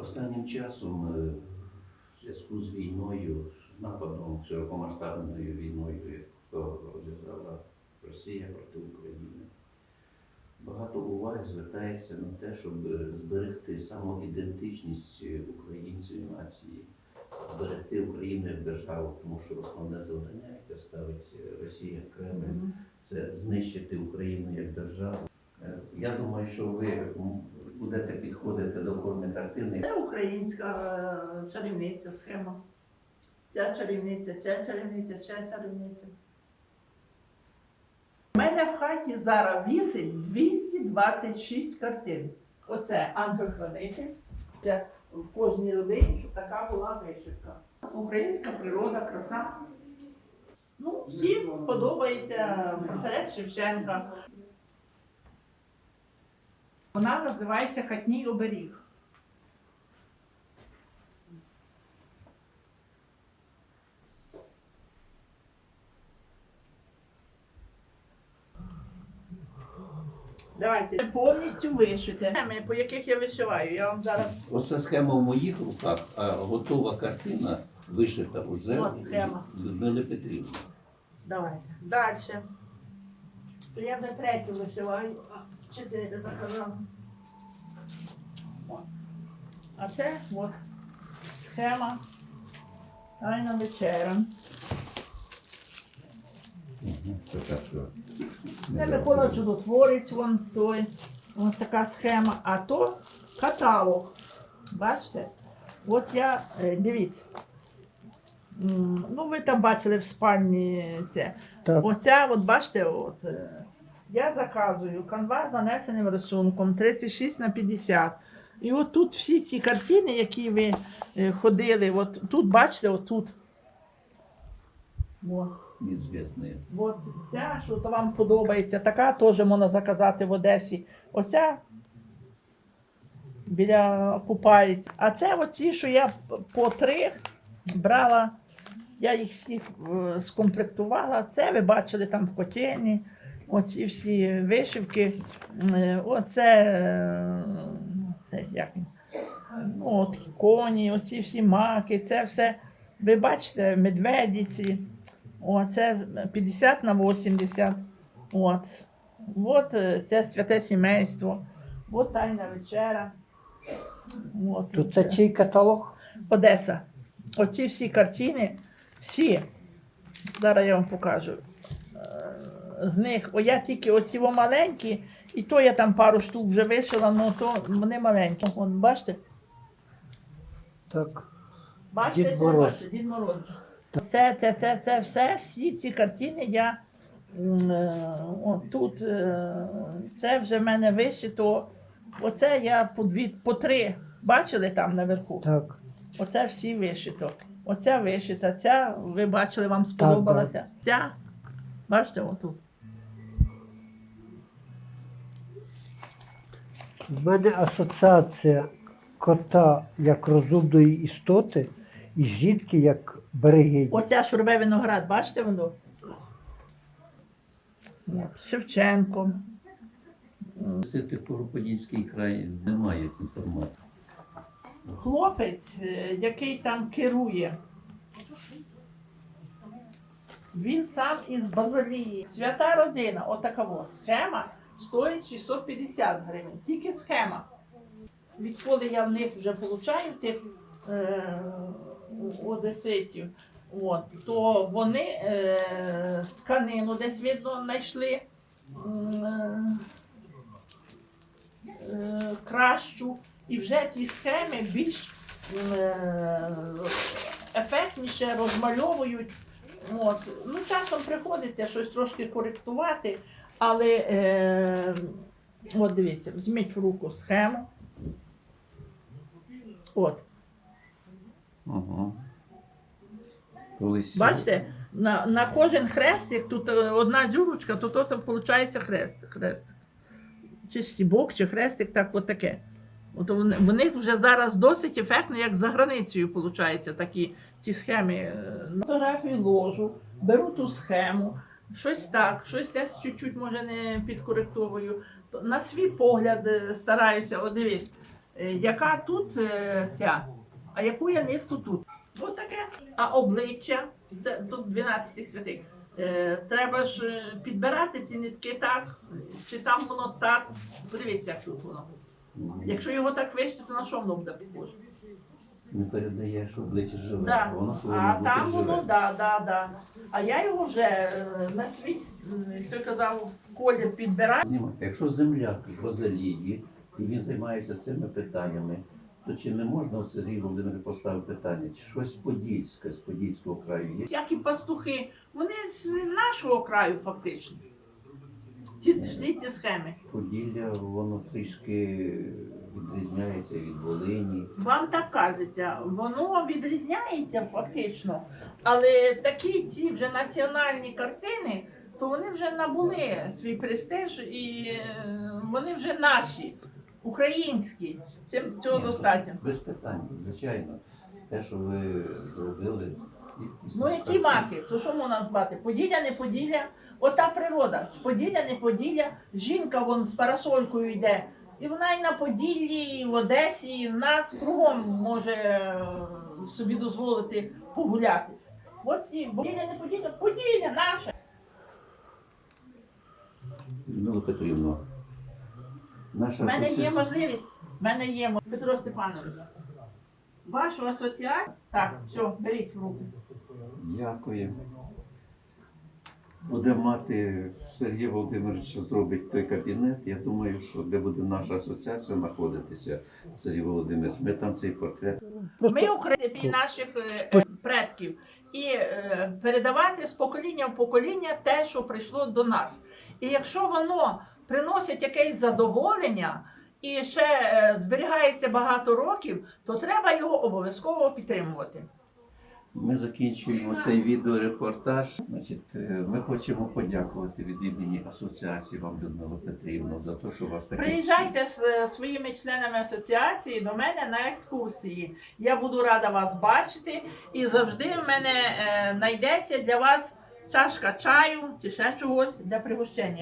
Останнім часом е, в зв'язку з війною, нападом широкомасштабною війною, яку розв'язала Росія проти України, багато уваги звертається на те, щоб зберегти самоідентичність української нації, зберегти Україну як державу, тому що основне завдання, яке ставить Росія Кремль, це знищити Україну як державу. Е, Я думаю, що ви будете підходити до кожної картини. Це українська е, чарівниця схема. Ця чарівниця, ця чарівниця, ця чарівниця. У мене в хаті зараз вісить 226 картин. Оце ангел-хранитель. Це в кожній родині, щоб така була вишивка. Українська природа, краса. Ну, всім подобається портрет Шевченка. Вона називається Хатній оберіг. Давайте повністю вишити. Теми, по яких я вишиваю. Я вам зараз Оце схема в моїх руках, а готова картина вишита уже От схема. Людмили Петрівни. давайте. Далі. То я вже третю вишиваю, а чотири заказав. О. А це от схема. Тайна вечера. Це Це Микола Чудотворець, вон той. Ось така схема. А то каталог. Бачите? От я, е, дивіться. Ну, ви там бачили в спальні це. Так. Оця, от бачите, от, е, я заказую канва з нанесеним рисунком 36 на 50. І от тут всі ці картини, які ви е, ходили, от тут, бачите, от тут. О. От ця, що то вам подобається, така теж можна заказати в Одесі. Оця біля купається. А це оці, що я по три брала, я їх всіх е, скомплектувала. Це ви бачили там в котельні. Оці всі вишивки. Е, Оце, е, це як він? Ну, от коні, оці всі маки, це все. Ви бачите, медведиці. О, це 50 на 80. От. От це святе сімейство. От тайна вечера. От. То це чий каталог? Одеса. Оці всі картини, всі. Зараз я вам покажу. Е, З них, о, я тільки оці маленькі, і то я там пару штук вже вишила, ну то вони маленькі. Вон, бачите? Так. Бачите, Дід чи Мороз. бачите? Дід Мороз. Це, це, це, це, все, всі ці картини я м, е, от тут, е, це вже в мене вишито. Оце я по дві, по три. Бачили там наверху? Так. Оце всі вишито. Оця вишита, ця, ви бачили, вам сподобалася. Ця, бачите, отут. В мене асоціація кота як розумної істоти і жінки як берегині. Оця шурбе виноград, бачите воно? Шевченко. Сити Подільський край немає інформації. Хлопець, е, який там керує. Він сам із Базолії. Свята родина, отака схема стоїть 650 гривень. Тільки схема. Відколи я в них вже получаю тих е, одеситів, от, то вони е, тканину десь видно знайшли. Кращу, і вже ті схеми більш е, ефектніше розмальовують. От. Ну, часом приходиться щось трошки коректувати, але е, от дивіться, візьміть в руку схему. От, Ага. Колись бачите, на, на кожен хрестик тут е, одна дзюрочка, то то виходить хрест, хрестик. Чи стібок, чи хрестик, так от таке. От в них вже зараз досить ефектно, як за границею виходить, такі ті схеми. Е, Фотографію ложу, беру ту схему, щось так, щось десь чуть-чуть може не підкоректовую. На свій погляд е, стараюся, от дивись, е, яка тут ця, а яку я нитку тут. Ось таке. А обличчя, це тут 12 святих. Е, треба ж е, підбирати ці нитки так, чи там воно так. Подивіться, як тут воно. Якщо його так вишити, то на що воно буде похоже? Не передаєш обличчя живе. Да. Воно А там живе. воно, да, да, да. А я його вже е, на світ, хто казав, колір підбираю. Якщо земляк в Розалії, і він займається цими питаннями, то чи не можна Сергій Володимир поставив питання, чи щось подільське з Подільського краю є? Всякі пастухи, вони з нашого краю фактично. Ці, всі ці схеми. Поділля, воно трішки відрізняється від Волині. Вам так кажеться, воно відрізняється фактично, але такі ці вже національні картини, то вони вже набули свій престиж і е, вони вже наші, українські. Цим цього достатньо. Без питань, звичайно. Те, що ви зробили. Ну які маки? То що можна назвати? Поділля, не поділля. Ота природа. Поділля, не поділля. Жінка вон з парасолькою йде. І вона і на Поділлі, і в Одесі, і в нас кругом може е, собі дозволити погуляти. От ці поділля, не поділля, поділля наше. Людмила Петрівна, наша У мене є можливість. В мене є Петро Степанович. Вашу асоціацію. Так, все, беріть в руки. Дякую. Буде мати Сергій Володимирович зробить той кабінет. Я думаю, що де буде наша асоціація знаходитися, Сергій Володимирович, ми там цей портрет. Ми українці наших е, предків і е, передавати з покоління в покоління те, що прийшло до нас. І якщо воно приносить якесь задоволення і ще е, зберігається багато років, то треба його обов'язково підтримувати. Ми закінчуємо цей відеорепортаж. Значить, е, ми хочемо подякувати від імені асоціації вам, Людмила Петрівна, за те, що у вас таке. Приїжджайте з е, своїми членами асоціації до мене на екскурсії. Я буду рада вас бачити, і завжди в мене знайдеться для вас чашка чаю чи ще чогось для пригощення.